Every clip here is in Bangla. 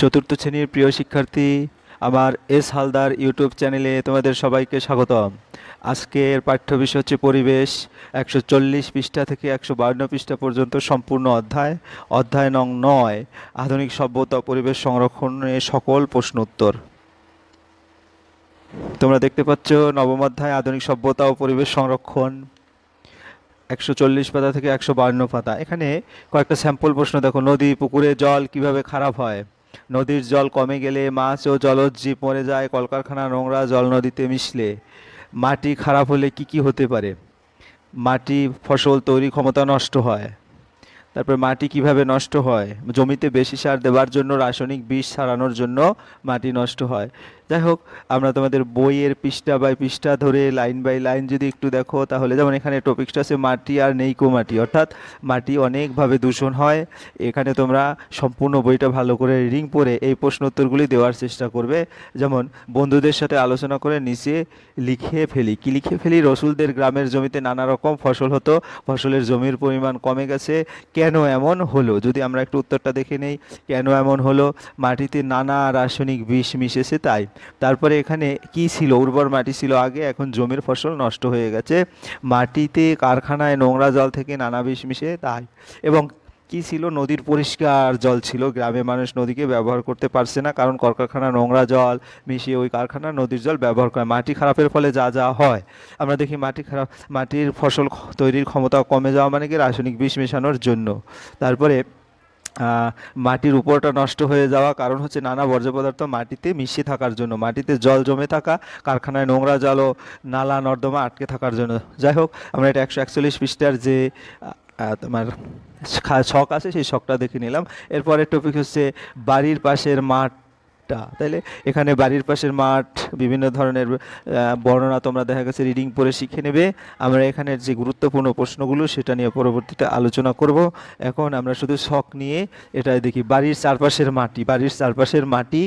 চতুর্থ শ্রেণির প্রিয় শিক্ষার্থী আমার এস হালদার ইউটিউব চ্যানেলে তোমাদের সবাইকে স্বাগতম। আজকের পাঠ্য বিষয় হচ্ছে পরিবেশ, একশো চল্লিশ পৃষ্ঠা থেকে একশো বান্ন পৃষ্ঠা পর্যন্ত সম্পূর্ণ অধ্যায়। অধ্যায় নং নয়, আধুনিক সভ্যতা পরিবেশ সংরক্ষণের সকল প্রশ্ন উত্তর। তোমরা দেখতে পাচ্ছ, নবম অধ্যায়, আধুনিক সভ্যতা ও পরিবেশ সংরক্ষণ। একশো চল্লিশ পাতা থেকে একশো বান্ন পাতা। এখানে কয়েকটা স্যাম্পল প্রশ্ন, দেখো, নদী, পুকুরে জল কীভাবে খারাপ হয়? নদীর জল কমে গেলে মাছ ও জলজ মরে যায়, কলকারখানা, নোংরা জল নদীতে মিশলে। মাটি খারাপ হলে কি কি হতে পারে? মাটি, ফসল তৈরি ক্ষমতা নষ্ট হয়। তারপর মাটি কীভাবে নষ্ট হয়? জমিতে বেশি সার দেওয়ার জন্য রাসায়নিক বিষ ছাড়ানোর জন্য মাটি নষ্ট হয়। যাই হোক, আমরা তোমাদের বইয়ের পৃষ্ঠা বাই পৃষ্ঠা ধরে লাইন বাই লাইন যদি একটু দেখো, তাহলে যেমন এখানে টপিকসটা আছে, মাটি আর নেইকো মাটি। অর্থাৎ মাটি অনেকভাবে দূষণ হয়। এখানে তোমরা সম্পূর্ণ বইটা ভালো করে রিডিং পড়ে এই প্রশ্ন উত্তরগুলি দেওয়ার চেষ্টা করবে। যেমন, বন্ধুদের সাথে আলোচনা করে নিচে লিখে ফেলি। কি লিখে ফেলি? রসুলদের গ্রামের জমিতে নানা রকম ফসল হতো। ফসলের জমির পরিমাণ কমে গেছে। কেন এমন হলো? যদি আমরা একটু উত্তরটা দেখে নেই, কেন এমন হলো? মাটিতে নানা রাসায়নিক বিষ মিশেছে তাই। তারপরে এখানে কি ছিল? উর্বর মাটি ছিল আগে, এখন জমির ফসল নষ্ট হয়ে গেছে। মাটিতে কারখানায় নোংরা জল থেকে নানা বিষ মিশে, তাই। এবং কি ছিল? নদীর পরিষ্কার জল ছিল। গ্রামে মানুষ নদীকে ব্যবহার করতে পারছে না, কারণ কলকারখানা নোংরা জল মিশিয়ে ওই কারখানা নদীর জল ব্যবহার করে। মাটি খারাপের ফলে যা যা হয়। আমরা দেখি মাটি খারাপ, মাটির ফসল তৈরির ক্ষমতা কমে যাওয়া মানে কি? রাসায়নিক বিষ মেশানোর জন্য। তারপরে মাটির উপরটা নষ্ট হয়ে যাওয়া কারণ হচ্ছে নানা বর্জ্য পদার্থ মাটিতে মিশে থাকার জন্য, মাটিতে জল জমে থাকা, কারখানায় নোংরা জল ও নালা নর্দমা আটকে থাকার জন্য। যাই হোক, আমরা এটা একশো একচল্লিশ পৃষ্ঠার যে তোমার শখ আছে সেই শখটা দেখে নিলাম। এরপরের টপিক হচ্ছে বাড়ির পাশের মাঠটা। তাইলে এখানে বাড়ির পাশের মাঠ, বিভিন্ন ধরনের বর্ণনা তোমরা দেখা গেছে রিডিং পড়ে শিখে নেবে। আমরা এখানের যে গুরুত্বপূর্ণ প্রশ্নগুলো সেটা নিয়ে পরবর্তীতে আলোচনা করব। এখন আমরা শুধু শখ নিয়ে এটাই দেখি, বাড়ির চারপাশের মাটি, বাড়ির চারপাশের মাটি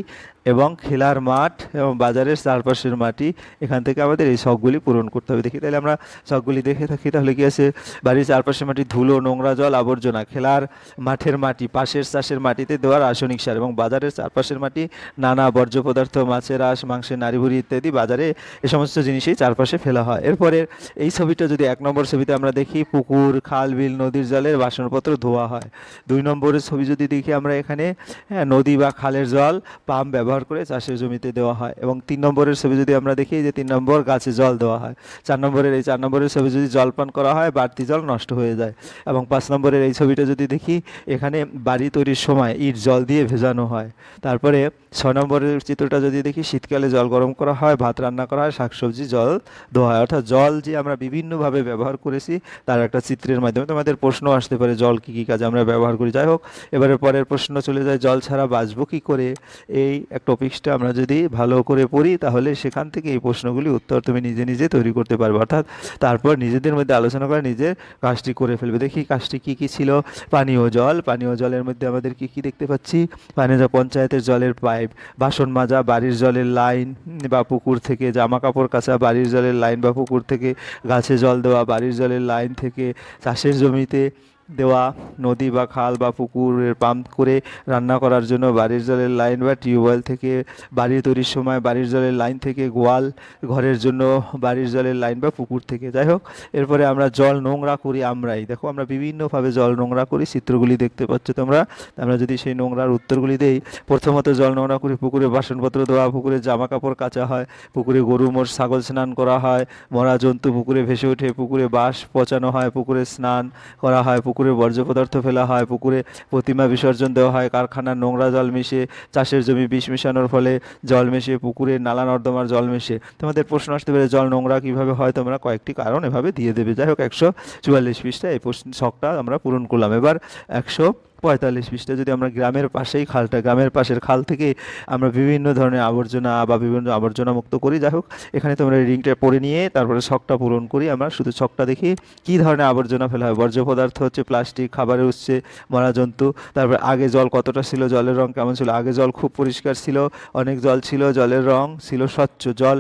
এবং খেলার মাঠ এবং বাজারের চারপাশের মাটি, এখান থেকে আমাদের এই শখগুলি পূরণ করতে হবে। দেখি, তাহলে আমরা শখগুলি দেখে থাকি, তাহলে কি আছে? বাড়ির চারপাশের মাটি, ধুলো, নোংরা জল, আবর্জনা, খেলার মাঠের মাটি, পাশের চাষের মাটিতে দেওয়া রাসায়নিক সার এবং বাজারের চারপাশের মাটি, নানা বর্জ্য পদার্থ মাছের আঁশ, মাংসের নাড়িভুড়ি ইত্যাদি বাজারে এ সমস্ত জিনিসই চারপাশে ফেলা হয়। এরপরে এই ছবিটা যদি এক নম্বর ছবিতে আমরা দেখি, পুকুর, খাল, বিল, নদীর জলের বাসনপত্র ধোয়া হয়। দুই নম্বরের ছবি যদি দেখি আমরা এখানে হ্যাঁ নদী বা খালের জল, পাম্প ব্যবহার করে চাষের জমিতে দেওয়া হয় এবং তিন নম্বরের ছবি যদি আমরা দেখি যে তিন নম্বর গাছে জল দেওয়া হয়। চার নম্বরের এই চার নম্বরের ছবি যদি জল পান করা হয়, বাড়তি জল নষ্ট হয়ে যায়। এবং পাঁচ নম্বরের এই ছবিটা যদি দেখি, এখানে বাড়ি তৈরির সময় ইট জল দিয়ে ভেজানো হয়। তারপরে ছয় নম্বরের চিত্রটা যদি দেখি, শীতকালে জল গরম করা হয়, ভাত রান্না করা হয়, শাকসবজি, জল ধোয়া হয়। অর্থাৎ জল যে আমরা বিভিন্নভাবে ব্যবহার করেছি, তার একটা চিত্রের মাধ্যমে তোমাদের প্রশ্ন আসতে পারে, জল কী কী কাজে আমরা ব্যবহার করি। যাই হোক, এবারে পরের প্রশ্ন চলে যায়, জল ছাড়া বাঁচবো কী করে? এই এক টপিক্সটা আমরা যদি ভালো করে পড়ি, তাহলে সেখান থেকে এই প্রশ্নগুলি উত্তর তুমি নিজে নিজে তৈরি করতে পারবে। অর্থাৎ তারপর নিজেদের মধ্যে আলোচনা করে, নিজের কাজটি করে ফেলবে। দেখি কাজটি কী কী ছিল? পানীয় জল, পানীয় জলের মধ্যে আমাদের কী কী দেখতে পাচ্ছি? পানীয় পঞ্চায়েতের জলের পাইপ বাসন মাজা, বাড়ির জলের লাইন বা পুকুর থেকে জামা কাপড় কাচা, বাড়ির জলের লাইন বা পুকুর থেকে, গাছে জল দেওয়া, বাড়ির জলের লাইন থেকে, চাষের জমিতে দেওয়া, নদী বা খাল বা পুকুরের পাম্প করে রান্না করার জন্য বাড়ির জলের লাইন বা টিউবওয়েল থেকে বাড়ি তৈরির সময় বাড়ির জলের লাইন থেকে গোয়াল ঘরের জন্য বাড়ির জলের লাইন বা পুকুর থেকে। যাই হোক, এরপরে আমরা জল নোংরা করি আমরাই। দেখো, আমরা বিভিন্নভাবে জল নোংরা করি, চিত্রগুলি দেখতে পাচ্ছ তোমরা। আমরা যদি সেই নোংরার উত্তরগুলি দেই, প্রথমত জল নোংরা করি, পুকুরে বাসনপত্র দেওয়া পুকুরে জামা কাপড় কাচা হয়, পুকুরে গরু মোষ ছাগল স্নান করা হয়, মরা জন্তু পুকুরে ভেসে ওঠে, পুকুরে বাঁশ পচানো হয়, পুকুরে স্নান করা হয় পুকুরে বর্জ্য পদার্থ ফেলা হয়, পুকুরে প্রতিমা বিসর্জন দেওয়া হয়, কারখানার নোংরা জল মিশে, চাষের জমি বিষ মেশানোর ফলে জল মেশে, পুকুরে নালা নর্দমার জল মেশে। তোমাদের প্রশ্ন আসতে পারে, জল নোংরা কীভাবে হয়? তোমরা কয়েকটি কারণ এভাবে দিয়ে দেবে। যাই হোক, একশো চুয়াল্লিশ পৃষ্ঠা এই প্রশ্ন শখটা আমরা পূরণ করলাম। এবার একশো পঁয়তাল্লিশ পৃষ্ঠা যদি আমরা গ্রামের পাশেই খালটা, গ্রামের পাশের খাল থেকে আমরা বিভিন্ন ধরনের আবর্জনা বা বিভিন্ন আবর্জনা মুক্ত করি। যাই হোক, এখানে তোমরা রিংটা পরে নিয়ে তারপরে ছকটা পূরণ করি আমরা। শুধু ছকটা দেখি কী ধরনের আবর্জনা ফেলা হয়। বর্জ্য পদার্থ হচ্ছে প্লাস্টিক খাবারের উৎসে মরা জন্তু, তারপরে আগে জল কতটা ছিল, জলের রং কেমন ছিল? আগে জল খুব পরিষ্কার ছিল, অনেক জল ছিল, জলের রং ছিল স্বচ্ছ জল।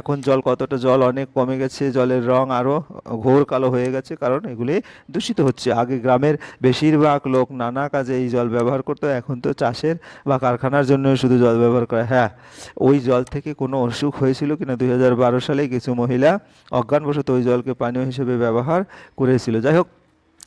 এখন জল কতটা জল, অনেক কমে গেছে, জলের রং আরও ঘোর কালো হয়ে গেছে, কারণ এগুলি দূষিত হচ্ছে। আগে গ্রামের বেশিরভাগ লোক লোক নানা কাজে এই জল ব্যবহার করতো। এখন তো চাষের বা কারখানার জন্য শুধু জল ব্যবহার করে। হ্যাঁ ওই জল থেকে কোনো অসুখ হয়েছিল কিনা দুই হাজার বারো সালে কিছু মহিলা অজ্ঞানবশত ওই জলকে পানীয় হিসেবে ব্যবহার করেছিল। যাই হোক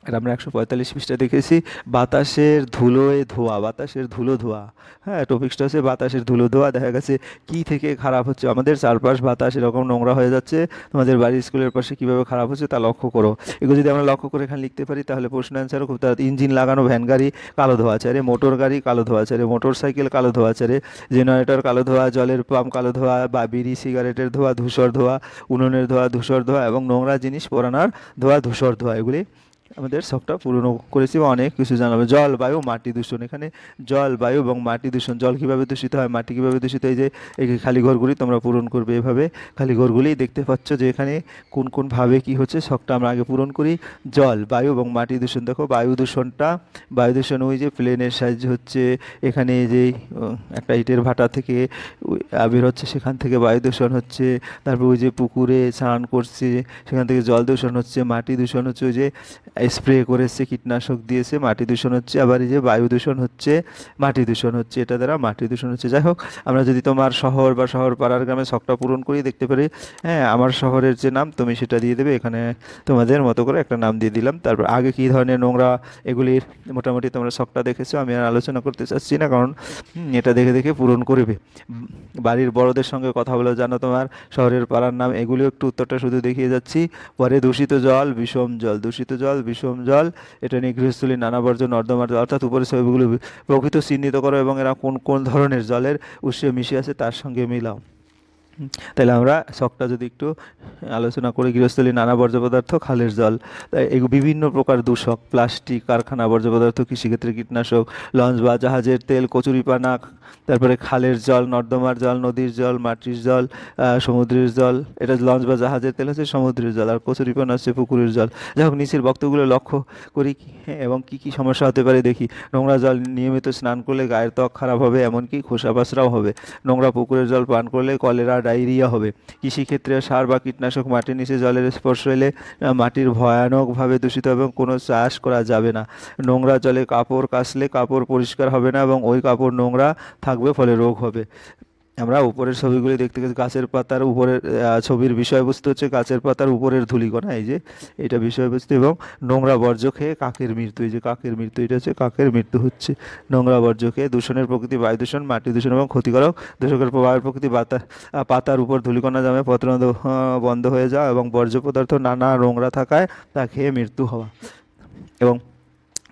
আর আমরা একশো পঁয়তাল্লিশ পৃষ্ঠা দেখেছি, বাতাসের ধুলোয় ধোয়া, বাতাসের ধুলো ধোয়া। হ্যাঁ টপিক্সটা হচ্ছে বাতাসের ধুলো ধোয়া, দেখা গেছে কি থেকে খারাপ হচ্ছে। আমাদের চারপাশ বাতাস এরকম নোংরা হয়ে যাচ্ছে, তোমাদের বাড়ির স্কুলের পাশে কীভাবে খারাপ হচ্ছে তা লক্ষ্য করো। এগুলো যদি আমরা লক্ষ্য করে এখানে লিখতে পারি, তাহলে প্রশ্ন অ্যান্সারও খুব তাড়াতাড়ি, ইঞ্জিন লাগানো ভ্যান গাড়ি কালো ধোয়া আছে রে মোটর গাড়ি কালো ধোয়া আছে রে মোটর সাইকেল কালো ধোয়া আছে রে জেনারেটর কালো ধোয়া, জলের পাম্প কালো ধোয়া, বা বিড়ি সিগারেটের ধোয়া, ধূসর ধোয়া, উনুনের ধোয়া, ধূসর ধোয়া, এবং নোংরা জিনিস পোড়ানোর ধোয়া, ধূসর ধোয়া, এগুলি আমাদের শখটা পূরণ করেছি বা অনেক কিছু জানাব। জল, বায়ু, মাটি দূষণ। এখানে জল, বায়ু এবং মাটি দূষণ। জল কীভাবে দূষিত হয়, মাটি কীভাবে দূষিত হয় যে, এই খালি ঘরগুলি তোমরা পূরণ করবে এভাবে। খালি ঘরগুলি দেখতে পাচ্ছ যে এখানে কোন কোন ভাবে কি হচ্ছে, শখটা আমরা আগে পূরণ করি। জল, বায়ু এবং মাটি দূষণ। দেখো, বায়ু দূষণটা, বায়ু দূষণ ওই যে প্লেনের সাহায্যে হচ্ছে, এখানে যে একটা ইটের ভাটা থেকে আবির হচ্ছে, সেখান থেকে বায়ু দূষণ হচ্ছে। তারপর ওই যে পুকুরে স্নান করছে, সেখান থেকে জল দূষণ হচ্ছে, মাটি দূষণ হচ্ছে, ওই যে স্প্রে করেছে, কীটনাশক দিয়েছে, মাটি দূষণ হচ্ছে আবার এই যে বায়ু দূষণ হচ্ছে, মাটি দূষণ হচ্ছে, এটা দ্বারা মাটি দূষণ হচ্ছে। যাই হোক, আমরা যদি তোমার শহর বা শহর পাড়ার গ্রামে শখটা পূরণ করি, দেখতে পারি হ্যাঁ আমার শহরের যে নাম, তুমি সেটা দিয়ে দেবে, এখানে তোমাদের মতো করে একটা নাম দিয়ে দিলাম। তারপর আগে কী ধরনের নোংরা এগুলির মোটামুটি তোমরা শখটা দেখেছ, আমি আর আলোচনা করতে চাচ্ছি না, কারণ এটা দেখে দেখে পূরণ করবে। বাড়ির বড়দের সঙ্গে কথা বলে, জানো তোমার, শহরের পাড়ার নাম, এগুলিও একটু উত্তরটা শুধু দেখিয়ে যাচ্ছি। পরে দূষিত জল, বিষম জল, দূষিত জল বিষম জল, এটা নিয়ে গৃহস্থলী নানা বর্জ্য, নর্দমার অর্থাৎ উপরে ছবিগুলো প্রকৃত চিহ্নিত করো এবং এরা কোন কোন ধরনের জলের উৎসে মিশে আছে তার সঙ্গে মিলাও। তাহলে আমরা শখটা যদি একটু আলোচনা করি, গৃহস্থলী নানা বর্জ্য পদার্থ, খালের জল। বিভিন্ন প্রকার দূষক, প্লাস্টিক, কারখানা, বর্জ্য পদার্থ, কৃষিক্ষেত্রে কীটনাশক, লঞ্চ বা জাহাজের তেল, কচুরিপানা তারপরে খালের জল নর্দমার জল নদীর জল মাটির জল সমুদ্রের জল এটা লঞ্চ বা জাহাজের তেল হচ্ছে সমুদ্রের জল আর কচুরিপানা হচ্ছে পুকুরের জল। যাই হোক নিচের বক্তব্যগুলো লক্ষ্য করি হ্যাঁ, এবং কি কি সমস্যা হতে পারে দেখি। নোংরা জল নিয়মিত স্নান করলে গায়ের ত্বক খারাপ হবে এমনকি খোসা পাসরাও হবে। নোংরা পুকুরের জল পান করলে কলেরা ডায়রিয়া হবে। কৃষিক্ষেত্রে সার বা কীটনাশক মাটির নিচে জলের স্পর্শ এলে মাটির ভয়ানকভাবে দূষিত এবং কোনো চাষ করা যাবে না। নোংরা জলে কাপড় কাচলে কাপড় পরিষ্কার হবে না এবং ওই কাপড় নোংরা থাকবে ফলে রোগ হবে। আমরা উপরের ছবিগুলি দেখতে গেছি গাছের পাতার উপরের ছবির বিষয়বস্তু হচ্ছে গাছের পাতার উপরের ধূলিকণা এই যে এটা বিষয়বস্তু এবং নোংরা বর্জ্য খেয়ে কাকের মৃত্যু এই যে কাকের মৃত্যু এটা হচ্ছে কাকের মৃত্যু হচ্ছে। নোংরা বর্জ্য খেয়ে দূষণের প্রকৃতি বায়ু দূষণ মাটি দূষণ এবং ক্ষতিকারক দূষকের প্রভাবের প্রকৃতি আহ, পাতার উপর ধূলিকণা জমে পত্র বন্ধ হয়ে যাওয়া এবং বর্জ্য পদার্থ নানা নোংরা থাকায় তা খেয়ে মৃত্যু হওয়া। এবং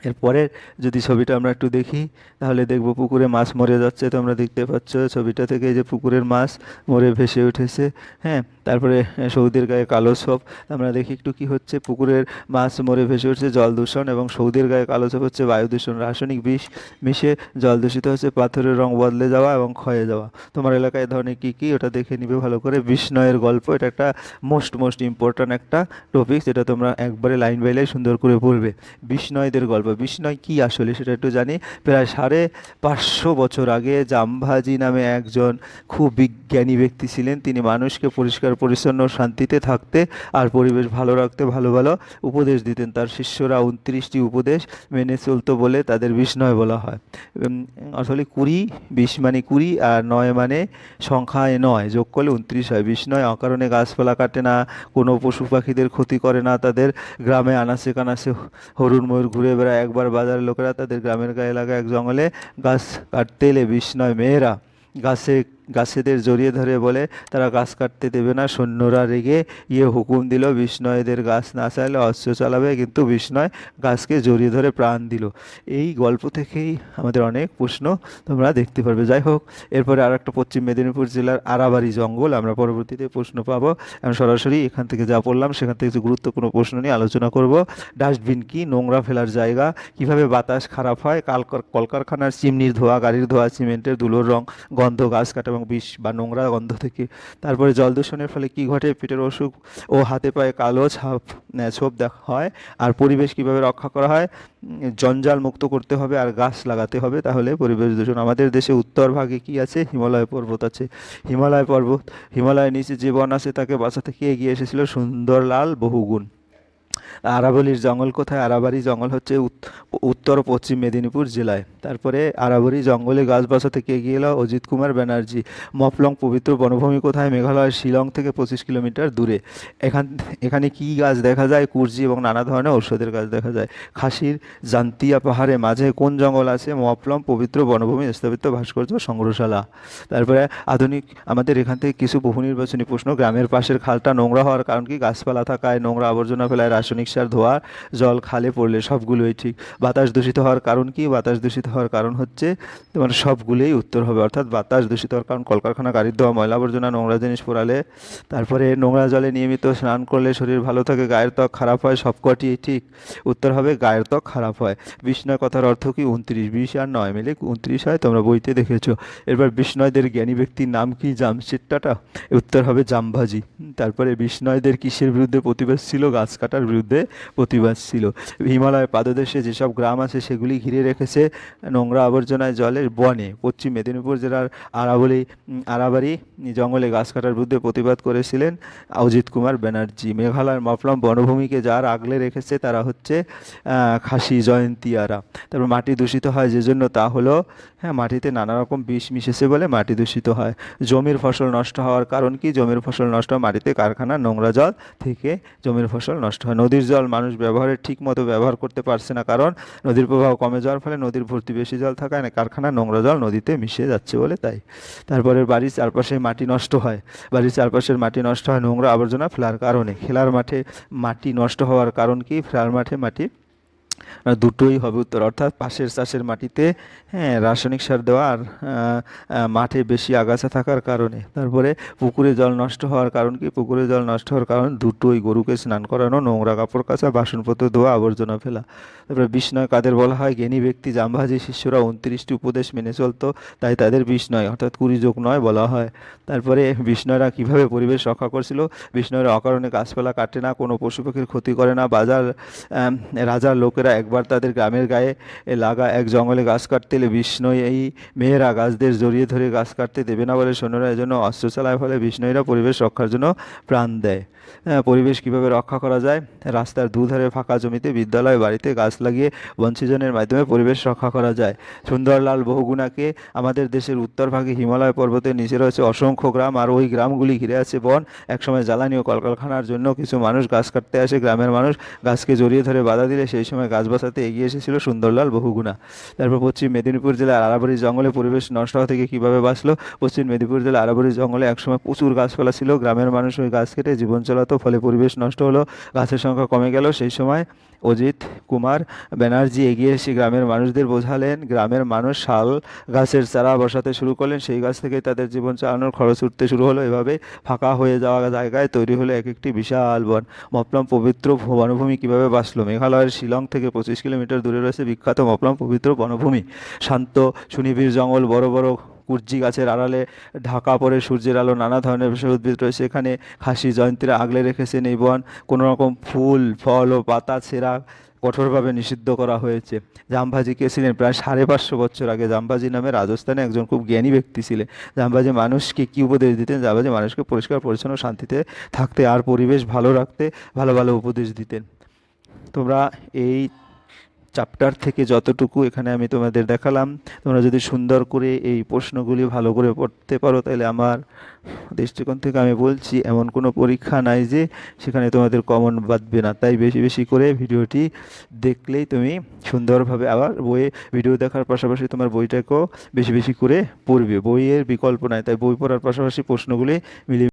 এরপরে যদি ছবিটা আমরা একটু দেখি, তাহলে দেখব পুকুরে মাছ মরে যাচ্ছে। তোমরা দেখতে পাচ্ছ ছবিটা থেকে যে পুকুরের মাছ মরে ভেসে উঠেছে। হ্যাঁ তারপরে সৌদির গায়ে কালো ছোপ। আমরা দেখি একটু কি হচ্ছে। পুকুরের মাছ মরে ভেসে উঠছে, জল দূষণ এবং সৌদির গায়ে কালো ছোপ হচ্ছে বায়ু দূষণ, রাসায়নিক বিষ মিশে জল দূষিত হচ্ছে, পাথরের রং বদলে যাওয়া এবং ক্ষয়ে যাওয়া। তোমার এলাকায় ধরনের কী কী? ওটা দেখে নিবে ভালো করে। বিষ্ণয়ের গল্প। এটা একটা মোস্ট মোস্ট ইম্পর্ট্যান্ট একটা টপিক যেটা তোমরা একবারে লাইন বাই লাইন সুন্দর করে পড়বে বিষ্ণয়দের গল্প। বিষ্ণয় কি আসলে সেটা একটু জানি। প্রায় সাড়ে পাঁচশো বছর আগে জাম্ভাজি নামে একজন খুব বিজ্ঞানী ব্যক্তি ছিলেন। তিনি মানুষকে পরিষ্কার, পরিচ্ছন্ন, শান্তিতে থাকতে আর পরিবেশ ভালো রাখতে ভালো ভালো উপদেশ দিতেন। তার শিষ্যরা উনত্রিশটি উপদেশ মেনে চলতো বলে তাদের বিষ্ণয় বলা হয়। আসলে কুড়ি, বিশ মানে কুড়ি আর নয় মানে সংখ্যায় নয়। যোগ করলে উনত্রিশ হয়। বিষ্ণয় অকারণে গাছপালা কাটে না, কোনো পশু পাখিদের ক্ষতি করে না, তাদের গ্রামে আনাচে কানাচে হরুণ ময়ূর ঘুরে বেড়ায়। একবার বাজারের লোকেরা তাদের গ্রামের এলাকায় এক জঙ্গলে গাছ কাটতে এলে বিষ্ণয় মেয়েরা গাছে গাছেদের জড়িয়ে ধরে বলে, তারা গাছ কাটতে দেবে না, সৈন্যরা রেগে ইয়ে হুকুম দিল। বিষ্ণয়দের গাছ না চাইলে অস্ত্র চালাবে, কিন্তু বিষ্ণয় গাছকে জড়িয়ে ধরে প্রাণ দিল। এই গল্প থেকেই আমাদের অনেক প্রশ্ন তোমরা দেখতে পারবে। যাই হোক, এরপরে আর একটা পশ্চিম মেদিনীপুর জেলার আরাবাড়ি জঙ্গল আমরা পরবর্তীতে প্রশ্ন পাবো। আমি সরাসরি এখান থেকে যা পড়লাম, সেখান থেকে কিছু গুরুত্বপূর্ণ প্রশ্ন নিয়ে আলোচনা করব। ডাস্টবিন কি? নোংরা ফেলার জায়গা? কীভাবে বাতাস খারাপ হয়? কাল কলকারখানার চিমনির ধোয়া, গাড়ির ধোয়া, সিমেন্টের ধুলোর রং, গন্ধ, গাছ কাটা এবং বিষ বা নোংরা গন্ধ থেকে। তারপরে জল দূষণের ফলে কি ঘটে? পেটের অসুখ ও হাতে পায়ে কালো ছাপ ছোপ দেখা, হয়। আর পরিবেশ কীভাবে রক্ষা করা হয়? জঞ্জাল মুক্ত করতে হবে আর গাছ লাগাতে হবে। তাহলে পরিবেশ দূষণ। আমাদের দেশে উত্তর ভাগে কি আছে? হিমালয় পর্বত আছে। হিমালয় পর্বত, হিমালয়ের নিচে যে বন আছে, তাকে বাঁচাতে কি এগিয়ে এসেছিল? সুন্দরলাল বহুগুণ। আরাবলির জঙ্গল কোথায়? আরাবারি জঙ্গল হচ্ছে উত- উত্তর পশ্চিম মেদিনীপুর জেলায়। তারপরে আরাবরি জঙ্গলে গাছ বাসা থেকে এগিয়ে এলো? অজিত কুমার ব্যানার্জি। মফলং পবিত্র বনভূমি কোথায়? মেঘালয়ের শিলং থেকে পঁচিশ কিলোমিটার দূরে। এখান, এখানে কি গাছ দেখা যায়? কুর্জি এবং নানা ধরনের ঔষধের গাছ দেখা যায়। খাসির জান্তিয়া পাহাড়ে মাঝে কোন জঙ্গল আছে? মফলং পবিত্র বনভূমি স্থাপিত ভাস্কর্য সংগ্রহশালা। তারপরে আধুনিক, আমাদের এখান থেকে কিছু বহু নির্বাচনী প্রশ্ন। গ্রামের পাশের খালটা নোংরা হওয়ার কারণ কি? গাছপালা থাকায় নোংরা আবর্জনা ফেলায় রাসায়নিক সার ধোয়া, জল খালে পড়লে সবগুলোই ঠিক। বাতাস দূষিত হওয়ার কারণ কি? বাতাস দূষিত হওয়ার কারণ হচ্ছে তোমার সবগুলোই উত্তর হবে। অর্থাৎ বাতাস দূষিত হওয়ার কারণ, কলকারখানা, গাড়ির ধোয়া, ময়লা আবর্জনা, নোংরা জিনিস পোড়ালে, তারপরে নোংরা জলে নিয়মিত স্নান করলে শরীর ভালো থাকে, গায়ের ত্বক খারাপ হয়, সবকটি ঠিক। উত্তর হবে, গায়ের ত্বক খারাপ হয়। বিষ্ণয় কথার অর্থ কি? উনত্রিশ, বিশ আর নয়। মিলে উনত্রিশ হয়? তোমরা বইতে দেখেছ। এরপর বিষ্ণয়দের জ্ঞানী ব্যক্তির নাম কি? জামশেদ টাটা উত্তর হবে জামভাজি তারপরে বিষ্ণয়দের কিসের বিরুদ্ধে প্রতিবাদ ছিল? গাছ কাটার বিরুদ্ধে। প্রতিবাদ ছিল। হিমালয় পাদদেশে যেসব গ্রাম আছে সেগুলি ঘিরে রেখেছে নোংরা আবর্জনায় জলের বনে। পশ্চিম মেদিনীপুর জেলার আরাবলি উম, আরাবারি জঙ্গলে গাছ কাটার বিরুদ্ধে প্রতিবাদ করেছিলেন অজিত কুমার ব্যানার্জি। মেঘালয়ের মফলম বনভূমিকে যার আগলে রেখেছে তারা হচ্ছে খাসি জয়ন্তিয়ারা। তারপর মাটি দূষিত হয় যে জন্য তা হলো হ্যাঁ মাটিতে নানা রকম বিষ মিশেছে বলে মাটি দূষিত হয়। জমির ফসল নষ্ট হওয়ার কারণ কি? জমির ফসল নষ্ট হয় মাটিতে কারখানা নোংরা জল থেকে জমির ফসল নষ্ট হয়। নদীর জল মানুষ ব্যবহারে ঠিক মতো ব্যবহার করতে পারছে না কারণ নদীর প্রবাহ কমে যাওয়ার ফলে নদীর ভর্তি বেশি জল থাকায় না কারখানা নোংরা জল নদীতে মিশে যাচ্ছে বলে তাই। তারপরে বাড়ির চারপাশে মাটি নষ্ট হয়। বাড়ির চারপাশের মাটি নষ্ট হয় নোংরা আবর্জনা ফেলার কারণে। খেলার মাঠে মাটি নষ্ট হওয়ার কারণ কি? খেলার মাঠে মাটি দুটোই হবে উত্তর। অর্থাৎ পাশের চাষের মাটিতে হ্যাঁ রাসায়নিক সার দেওয়া আর মাঠে বেশি আগাছা থাকার কারণে। তারপরে পুকুরে জল নষ্ট হওয়ার কারণ কি? পুকুরে জল নষ্ট হওয়ার কারণ দুটোই গরুকে স্নান করানো, নোংরা কাপড় কাচা, বাসনপত্র ধোয়া, আবর্জনা ফেলা। তারপরে বিষ্ণয় কাদের বলা হয়? জ্ঞানী ব্যক্তি জামভাজি শিষ্যরা উনত্রিশটি উপদেশ মেনে চলতো, তাই তাদের বিষ্ণয়, অর্থাৎ কুড়ি যোগ নয় বলা হয়। তারপরে বিষ্ণয়রা কীভাবে পরিবেশ রক্ষা করছিল? বিষ্ণয়রা অকারণে গাছপালা কাটে না, কোনো পশু পাখির ক্ষতি করে না। বাজার রাজার লোকেরা একবার তাদের গ্রামের গায়ে লাগা এক জঙ্গলে গাছ কাটতে এলে বিষ্ণয় এই মেয়েরা গাছদের জড়িয়ে ধরে গাছ কাটতে দেবে না বলে সৈন্যরা এজন্য অস্ত্র চালায়। ফলে বিষ্ণয়ীরা পরিবেশ রক্ষার জন্য প্রাণ দেয়। হ্যাঁ, পরিবেশ কীভাবে রক্ষা করা যায়? রাস্তার দুধারে ফাঁকা জমিতে বিদ্যালয় বাড়িতে গাছ লাগিয়ে বনসৃজনের মাধ্যমে পরিবেশ রক্ষা করা যায়। সুন্দরলাল বহুগুণাকে আমাদের দেশের উত্তরভাগে হিমালয় পর্বতের নিচে রয়েছে অসংখ্য গ্রাম আর ওই গ্রামগুলি ঘিরে আছে বন। একসময় জ্বালানি ও কলকারখানার জন্য কিছু মানুষ গাছ কাটতে আসে। গ্রামের মানুষ গাছকে জড়িয়ে ধরে বাধা দিলে সেই সময় গাছ বাঁচাতে এগিয়ে এসেছিল সুন্দরলাল বহুগুণা। তারপর পশ্চিম মেদিনীপুর জেলার আরাবরি জঙ্গলে পরিবেশ নষ্ট হওয়া থেকে কীভাবে বাঁচলো? পশ্চিম মেদিনীপুর জেলার আরাবরি জঙ্গলে একসময় প্রচুর গাছপালা ছিল। গ্রামের মানুষ ওই গাছ কেটে জীবন চালাতো, ফলে পরিবেশ নষ্ট হলো। গাছের সংখ্যা কমে গেল। সেই সময় অজিত কুমার ব্যানার্জি এগিয়ে এসে গ্রামের মানুষদের বোঝালেন। গ্রামের মানুষ শাল গাছের চারা বসাতে শুরু করলেন। সেই গাছ থেকেই তাদের জীবন চালানোর খরচ উঠতে শুরু হলো। এভাবে ফাঁকা হয়ে যাওয়া জায়গায় তৈরি হলো এক একটি বিশাল বন। মপলাম পবিত্র বনভূমি কীভাবে বাঁচলো? মেঘালয়ের শিলং থেকে পঁচিশ কিলোমিটার দূরে রয়েছে বিখ্যাত মপলাম পবিত্র বনভূমি। শান্ত, সুনিবিড় জঙ্গল, বড় বড় কুর্জি গাছের আড়ালে ঢাকা পড়ে সূর্যের আলো, নানা ধরনের ভেষজ উদ্ভিদ রয়েছে। এখানে খাসি, জয়ন্তীরা আগলে রেখেছেন এই বন কোনো রকম ফুল, ফল ও পাতা ছেঁড়া কঠোরভাবে নিষিদ্ধ করা হয়েছে। জামভাজি কে ছিলেন প্রায় সাড়ে পাঁচশো বছর আগে জামভাজি নামে রাজস্থানে একজন খুব জ্ঞানী ব্যক্তি ছিলেন। জামভাজি মানুষকে কী উপদেশ দিতেন? জামভাজি মানুষকে পরিষ্কার, পরিচ্ছন্ন, শান্তিতে থাকতে আর পরিবেশ ভালো রাখতে ভালো ভালো উপদেশ দিতেন। তোমরা এই চ্যাপ্টার থেকে যতটুকু এখানে আমি তোমাদের দেখালাম, তোমরা যদি সুন্দর করে এই প্রশ্নগুলি ভালো করে পড়তে পারো, তাহলে আমার দৃষ্টিকোণ থেকে আমি বলছি, এমন কোনো পরীক্ষা নাই যে সেখানে তোমাদের কমন বাঁধবে না। তাই বেশি বেশি করে ভিডিওটি দেখলেই তুমি সুন্দরভাবে আবার বইয়ে ভিডিও দেখার পাশাপাশি তোমার বইটাকেও বেশি বেশি করে পড়বে। বইয়ের বিকল্প নাই, তাই বই পড়ার পাশাপাশি প্রশ্নগুলি মিলিয়ে